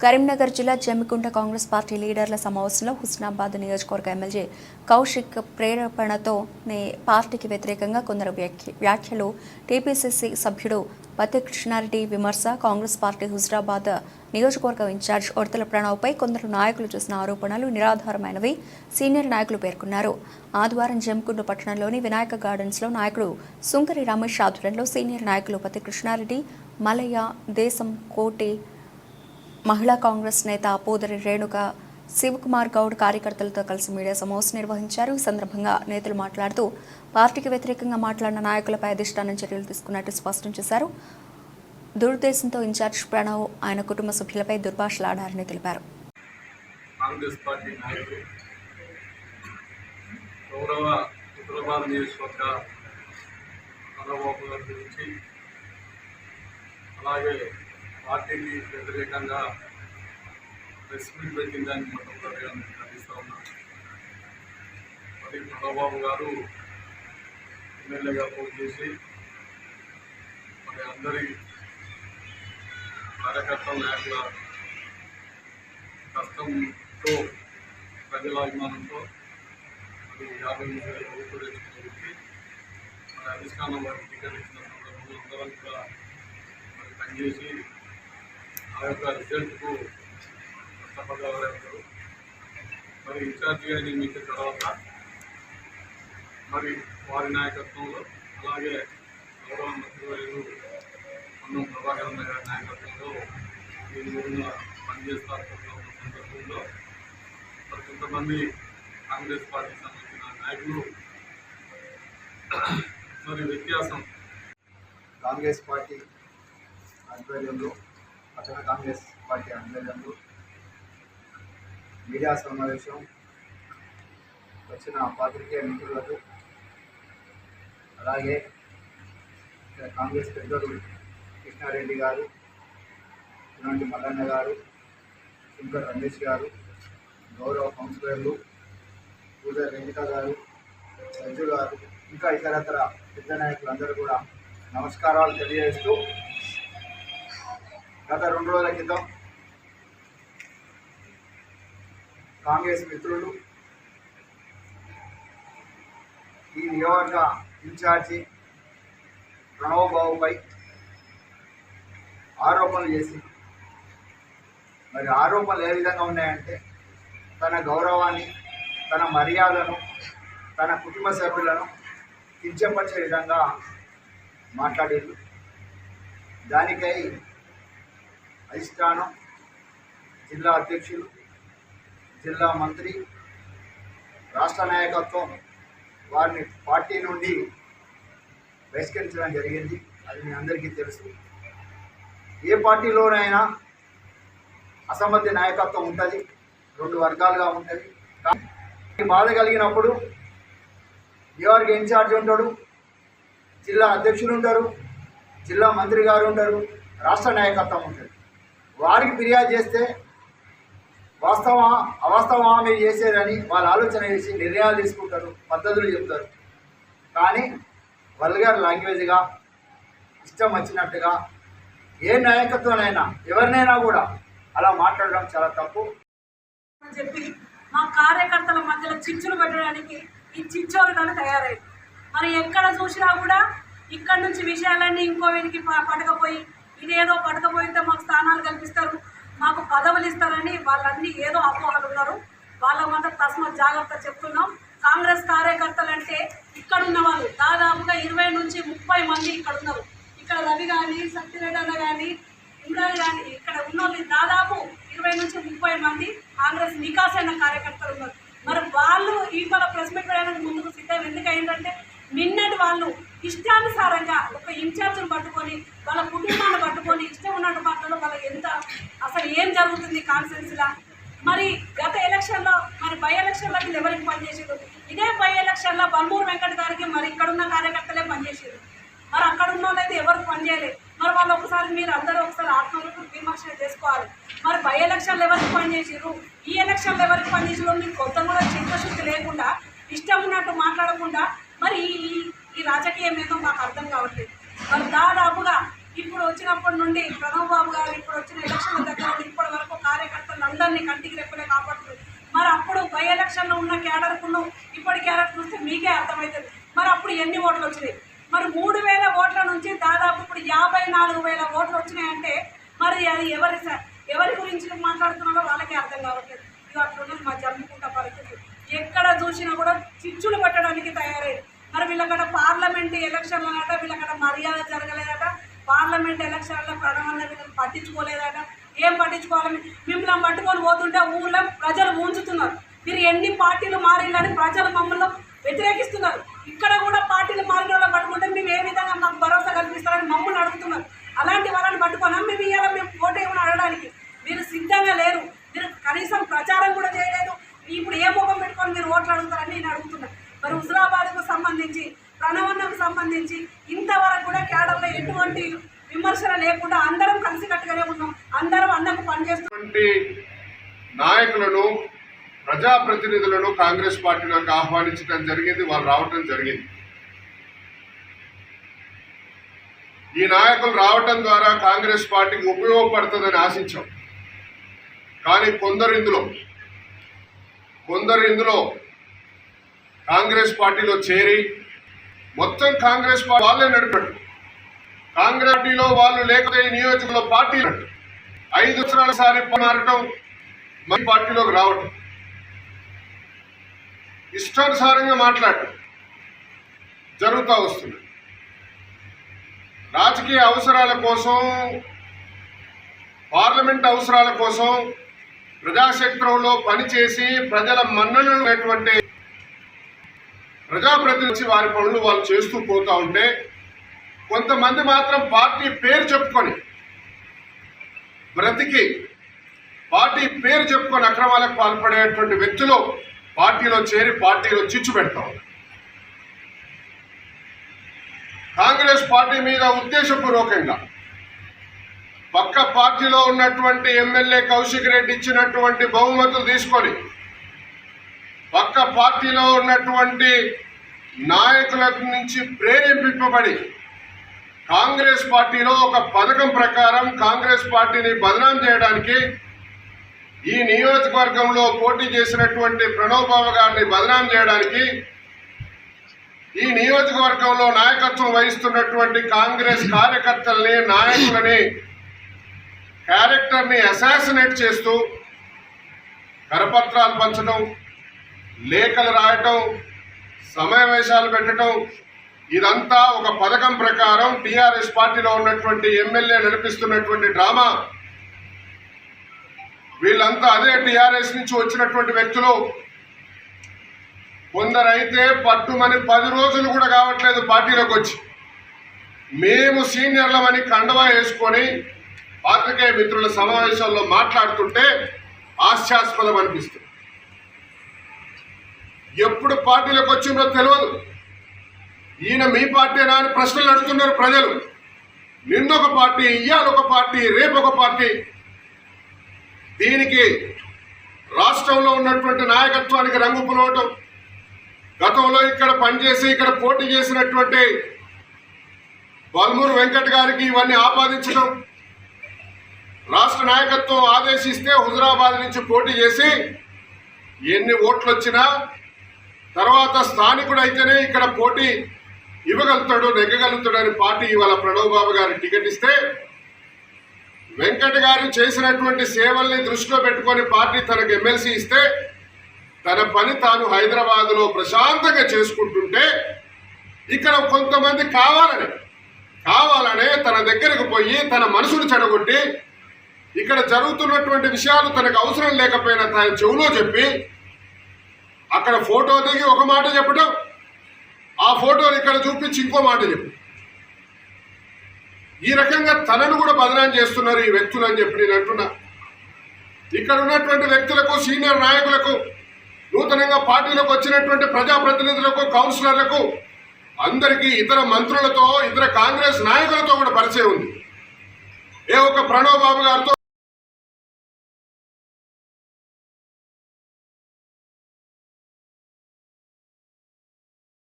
కరీంనగర్ జిల్లా జమ్మికుంట కాంగ్రెస్ పార్టీ లీడర్ల సమావేశంలో హుస్నాబాద్ నియోజకవర్గ ఎమ్మెల్యే కౌశిక్ ప్రేరేపణతో పార్టీకి వ్యతిరేకంగా కొందరు వ్యాఖ్య- వ్యాఖ్యలు. టీపీసీసీ సభ్యుడు పత్తి కృష్ణారెడ్డి విమర్శ కాంగ్రెస్ పార్టీ హుజరాబాద్ నియోజకవర్గ ఇన్ఛార్జ్ ఒడతల ప్రణవ్పై కొందరు నాయకులు చేసిన ఆరోపణలు నిరాధారమైనవి సీనియర్ నాయకులు పేర్కొన్నారు. ఆదివారం జమ్మికుంట పట్టణంలోని వినాయక గార్డెన్స్లో నాయకుడు సుంకరి రమేష్ ఆధ్వర్యంలో సీనియర్ నాయకులు పత్తి కృష్ణారెడ్డి మలయ్య దేశం కోటి మహిళా కాంగ్రెస్ నేత పోదరి రేణుక శివకుమార్ గౌడ్ కార్యకర్తలతో కలిసి మీడియా సమావేశం నిర్వహించారు. ఈ సందర్భంగా నేతలు మాట్లాడుతూ పార్టీకి వ్యతిరేకంగా మాట్లాడిన నాయకులపై అధిష్టానం చర్యలు తీసుకున్నట్టు స్పష్టం చేశారు. దురుద్దేశంతో ఇన్ఛార్జ్ ప్రణవ్ ఆయన కుటుంబ సభ్యులపై దుర్భాషలాడారని తెలిపారు. కాంగ్రెస్ పార్టీ నాయకులు గౌరవ హైదరాబాద్ నియోజకవర్గ చంద్రబాబు గారి గురించి అలాగే పార్టీని వ్యతిరేకంగా ప్రెస్ మీట్ పెట్టిందని మొట్టమొదటిగా నేను ఖండిస్తూ ఉన్నాను మరి చంద్రబాబు గారు ఎమ్మెల్యేగా పోటీ చేసి మరి అందరి కార్యకర్తల నాయకుల కష్టంతో ప్రజల అభిమానంతో మరి యాభై మూడు వేల ఓట్లు తెచ్చుకోవడానికి మరి అధిష్టానం వారికి టికెట్ ఇచ్చిన సందర్భంలో అందరం కూడా మరి పనిచేసి ఆ యొక్క రిజల్ట్కు కష్టపడగలరు మరి ఇన్ఛార్జిగా నియమించిన తర్వాత మరి వారి నాయకత్వంలో అలాగే గౌరవ మంత్రివర్యులు అన్నం ప్రభాకరన్ గారి నాయకత్వంలో ఈ మూడున పనిచేస్తారు ఉన్న సందర్భంలో మరి కొంతమంది కాంగ్రెస్ పార్టీకి సంబంధించిన నాయకులు మరి వ్యత్యాసం కాంగ్రెస్ పార్టీ ఆధ్వర్యంలో పట్టణ కాంగ్రెస్ పార్టీ ఆధ్వర్యంలో మీడియా సమావేశం వచ్చిన పాత్రికేయ మిత్రులకు అలాగే కాంగ్రెస్ పెద్దలు కృష్ణారెడ్డి గారు ఇలాంటి మల్లన్న గారు శంకర్ రమేష్ గారు గౌరవ కౌన్సిలర్లు పూజ వెంకట గారు సంజు గారు ఇంకా ఇతరతర పెద్ద నాయకులందరూ కూడా నమస్కారాలు తెలియజేస్తూ గత రెండు రోజుల క్రితం కాంగ్రెస్ మిత్రులు ఈ నియోజక ఇన్ఛార్జి ప్రణవ్ బాబుపై ఆరోపణలు చేసి మరి ఆరోపణలు ఏ విధంగా ఉన్నాయంటే తన గౌరవాన్ని తన మర్యాదను తన కుటుంబ సభ్యులను కించపరిచే విధంగా మాట్లాడారు. దానికై అధిష్టానం జిల్లా అధ్యక్షులు జిల్లా మంత్రి రాష్ట్ర నాయకత్వం వారిని పార్టీ నుండి బహిష్కరించడం జరిగింది. అది మీ అందరికీ తెలుసు. ఏ పార్టీలోనైనా అసమ్మతి నాయకత్వం ఉంటుంది. రెండు వర్గాలుగా ఉంటుంది. కానీ బాధ కలిగినప్పుడు ఎవరికి ఇన్ఛార్జ్ ఉంటాడు జిల్లా అధ్యక్షులు ఉంటారు జిల్లా మంత్రి గారు ఉంటారు రాష్ట్ర నాయకత్వం ఉంటుంది. వారికి ఫిర్యాదు చేస్తే వాస్తవం అవాస్తవమా మీరు చేసేదని వాళ్ళు ఆలోచన చేసి నిర్ణయాలు తీసుకుంటారు పద్ధతులు చెప్తారు. కానీ వల్గర్ లాంగ్వేజ్గా ఇష్టం వచ్చినట్టుగా ఏ నాయకత్వనైనా ఎవరినైనా కూడా అలా మాట్లాడడం చాలా తప్పు. అని చెప్పి మా కార్యకర్తల మధ్యలో చిచ్చులు పెట్టడానికి ఈ చిచ్చోలు కానీ తయారైంది. మరి ఎక్కడ చూసినా కూడా ఇక్కడ నుంచి విషయాలన్నీ ఇంకో వీరికి ప- పడకపోయి ఇదేదో పడకపోయితే మాకు స్థానాలు కల్పిస్తారు మాకు పదవులు ఇస్తారని వాళ్ళన్నీ ఏదో అపోహలు ఉన్నారు. వాళ్ళ మాత్రం తస్మత్ జాగ్రత్త చెప్తున్నాం. కాంగ్రెస్ కార్యకర్తలు అంటే ఇక్కడ ఉన్న వాళ్ళు దాదాపుగా ఇరవై నుంచి ముప్పై మంది ఇక్కడ ఉన్నారు. ఇక్కడ రవి కానీ సత్యరెడ్డి అన్న కానీ ఇమ్రాన్ కానీ ఇక్కడ ఉన్న వాళ్ళు దాదాపు ఇరవై నుంచి ముప్పై మంది కాంగ్రెస్ నికాసైన కార్యకర్తలు ఉన్నారు. మరి వాళ్ళు ఇవాళ ప్రెస్ మీట్ వేయడానికి ముందుకు సిద్ధం ఎందుకు అయిందంటే నిన్నటి వాళ్ళు ఇష్టానుసారంగా ఒక ఇన్ఛార్జ్ని పట్టుకొని వాళ్ళ కుటుంబాన్ని పట్టుకొని ఇష్టం ఉన్నట్టు మాటలు వాళ్ళకి ఎంత అసలు ఏం జరుగుతుంది కాన్ఫరెన్స్లా మరి గత ఎలక్షన్లో మరి బై ఎలక్షన్లో వీళ్ళు ఎవరికి పనిచేసారు ఇదే బై ఎలక్షన్లో బల్మూరు వెంకట గారికి మరి ఇక్కడున్న కార్యకర్తలే పనిచేసారు మరి అక్కడ ఉన్న వాళ్ళైతే ఎవరికి పనిచేయలేదు మరి వాళ్ళు ఒకసారి మీరు అందరూ ఒకసారి ఆత్మలకు విమర్శ చేసుకోవాలి. మరి బై ఎలక్షన్లు ఎవరికి పనిచేసారు ఈ ఎలక్షన్లు ఎవరికి పనిచేసారు మీకు కొత్త కూడా చిత్తశుద్ధి లేకుండా ఇష్టం ఉన్నట్టు మాట్లాడకుండా మరి ఈ రాజకీయం ఏదో మాకు అర్థం కావట్లేదు. మరి దాదాపుగా ఇప్పుడు వచ్చినప్పటి నుండి ప్రణవ్ బాబు గారు ఇప్పుడు వచ్చిన ఎలక్షన్ల దగ్గర నుండి ఇప్పటి వరకు కార్యకర్తలు అందరినీ కంటికి రెప్పలే కాపాడుతుంది మరి అప్పుడు బై ఎలక్షన్లో ఉన్న క్యాడర్కును ఇప్పటి క్యాడర్ చూస్తే మీకే అర్థమవుతుంది. మరి అప్పుడు ఎన్ని ఓట్లు వచ్చినాయి? మరి మూడు వేల ఓట్ల నుంచి దాదాపు ఇప్పుడు యాభై నాలుగు వేల ఓట్లు వచ్చినాయంటే మరి అది ఎవరి ఎవరి గురించి మాట్లాడుతున్నారో వాళ్ళకే అర్థం కావట్లేదు. ఇది అట్లున్నది మా జమ్ముకుంట పరిస్థితి. ఎక్కడ చూసినా కూడా చిచ్చులు పట్టడానికి తయారయ్యారు మరి వీళ్ళకడ పార్లమెంట్ ఎలక్షన్లు అట వీళ్ళకడ మర్యాద జరగలేదట. పార్లమెంట్ ఎలక్షన్లో ప్రణాళిక వీళ్ళని పట్టించుకోలేదట. ఏం పట్టించుకోవాలి మిమ్మల్ని పట్టుకొని పోతుంటే ఊళ్ళో ప్రజలు ఉంచుతున్నారు మీరు ఎన్ని పార్టీలు మారిందని ప్రజలు మమ్మల్ని వ్యతిరేకిస్తున్నారు. ఇక్కడ కూడా పార్టీలు మారిన వాళ్ళని పట్టుకుంటే మేము ఏ విధంగా మాకు భరోసా కల్పిస్తారని మమ్మల్ని అడుగుతున్నారు. అలాంటి వాళ్ళని పట్టుకున్నాం మేము ఇవాళ మేము ఓటు ఏమని అడగడానికి. మీరు సిద్ధంగా లేరు. మీరు కనీసం ప్రచారం కూడా చేయలేదు. ఇప్పుడు ఏ ముఖం పెట్టుకొని మీరు ఓట్లు అడుగుతారని నేను అడుగుతున్నాను మరి హుజరాబాద్కు సంబంధించి ప్రణవన్నకు సంబంధించి ఇంతవరకు కూడా కేడర్లో ఎటువంటి విమర్శన లేకుండా అందరం కలిసికట్టుగానే ఉన్నాం. అందరం అన్నకు పనిచేస్తున్నాం. నాయకులను ప్రజాప్రతినిధులను కాంగ్రెస్ పార్టీలోకి ఆహ్వానించడం జరిగింది వాళ్ళు రావటం జరిగింది. ఈ నాయకులు రావటం ద్వారా కాంగ్రెస్ పార్టీకి ఉపయోగపడుతుందని ఆశించాం. కానీ కొందరు ఇందులో కొందరు ఇందులో కాంగ్రెస్ పార్టీలో చేరి మొత్తం కాంగ్రెస్ పార్టీ వాళ్ళే నడిపాడు కాంగ్రెస్ పార్టీలో వాళ్ళు లేకపోతే ఈ నియోజకవర్గంలో పార్టీ ఐదు సంవత్సరాల సారి మారటం మన పార్టీలోకి రావటం. ఇష్టానుసారంగా మాట్లాడటం జరుగుతూ వస్తుంది. రాజకీయ అవసరాల కోసం పార్లమెంట్ అవసరాల కోసం ప్రజాక్షేత్రంలో పనిచేసి ప్రజల మన్ననటువంటి ప్రజాప్రతినిధి వారి పనులు వాళ్ళు చేస్తూ పోతూ ఉంటే కొంతమంది మాత్రం పార్టీ పేరు చెప్పుకొని బ్రతికి పార్టీ పేరు చెప్పుకొని అక్రమాలకు పాల్పడేటువంటి వ్యక్తులు పార్టీలో చేరి పార్టీలో చిచ్చు పెడతా కాంగ్రెస్ పార్టీ మీద ఉద్దేశపూర్వకంగా పక్క పార్టీలో ఉన్నటువంటి ఎమ్మెల్యే కౌశిక్ రెడ్డి ఇచ్చినటువంటి బహుమతులు తీసుకొని పక్క పార్టీలో ఉన్నటువంటి నాయకుల నుంచి ప్రేరేపింపబడి కాంగ్రెస్ పార్టీలో ఒక పథకం ప్రకారం కాంగ్రెస్ పార్టీని బదనాం చేయడానికి ఈ నియోజకవర్గంలో పోటీ చేసినటువంటి ప్రణవ్ బాబు గారిని బదనాం చేయడానికి ఈ నియోజకవర్గంలో నాయకత్వం వహిస్తున్నటువంటి కాంగ్రెస్ కార్యకర్తల్ని నాయకులని క్యారెక్టర్ని అసాసినేట్ చేస్తూ కరపత్రాలు పంచడం లేఖలు రాయటం సమావేశాలు పెట్టడం ఇదంతా ఒక పథకం ప్రకారం టీఆర్ఎస్ పార్టీలో ఉన్నటువంటి ఎమ్మెల్యే నడిపిస్తున్నటువంటి డ్రామా. వీళ్ళంతా అదే టీఆర్ఎస్ నుంచి వచ్చినటువంటి వ్యక్తులు. కొందరైతే పట్టుమని పది రోజులు కూడా కావట్లేదు పార్టీలోకి వచ్చి. మేము సీనియర్లమని కండవా వేసుకొని పాత్రికేయ మిత్రుల సమావేశంలో మాట్లాడుతుంటే హాస్యాస్పదం అనిపిస్తుంది. ఎప్పుడు పార్టీలోకి వచ్చిందో తెలియదు ఈయన మీ పార్టీనా అని ప్రశ్నలు అడుగుతున్నారు ప్రజలు. నిన్నొక పార్టీ ఇయ్యాల ఒక పార్టీ రేపు ఒక పార్టీ. దీనికి రాష్ట్రంలో ఉన్నటువంటి నాయకత్వానికి రంగు పులవటం గతంలో ఇక్కడ పనిచేసి ఇక్కడ పోటీ చేసినటువంటి బల్మూరు వెంకట్ గారికి ఇవన్నీ ఆపాదించడం రాష్ట్ర నాయకత్వం ఆదేశిస్తే హుజరాబాద్ నుంచి పోటీ చేసి ఎన్ని ఓట్లు వచ్చినా తర్వాత స్థానికుడు అయితేనే ఇక్కడ పోటీ ఇవ్వగలుగుతాడు నెగ్గగలుగుతాడు అని పార్టీ ఇవాళ ప్రణవ్ బాబు గారు టికెట్ ఇస్తే వెంకట గారు చేసినటువంటి సేవల్ని దృష్టిలో పెట్టుకొని పార్టీ తనకు ఎమ్మెల్సీ ఇస్తే తన పని తాను హైదరాబాద్లో ప్రశాంతంగా చేసుకుంటుంటే ఇక్కడ కొంతమంది కావాలని కావాలనే తన దగ్గరకు పోయి తన మనసును చెడగొట్టి ఇక్కడ జరుగుతున్నటువంటి విషయాలు తనకు అవసరం లేకపోయినా తన చెవులో చెప్పి అక్కడ ఫోటో దిగి ఒక మాట చెప్పడం ఆ ఫోటోని ఇక్కడ చూపించి ఇంకో మాట చెప్పు. ఈ రకంగా తనను కూడా బదనాం చేస్తున్నారు ఈ వ్యక్తులు అని చెప్పి నేను అంటున్నా. ఇక్కడ ఉన్నటువంటి వ్యక్తులకు సీనియర్ నాయకులకు నూతనంగా పార్టీలోకి వచ్చినటువంటి ప్రజాప్రతినిధులకు కౌన్సిలర్లకు అందరికీ ఇతర మంత్రులతో ఇతర కాంగ్రెస్ నాయకులతో కూడా పరిచయం ఉంది. ఏ ఒక ప్రణవ్ బాబు గారితో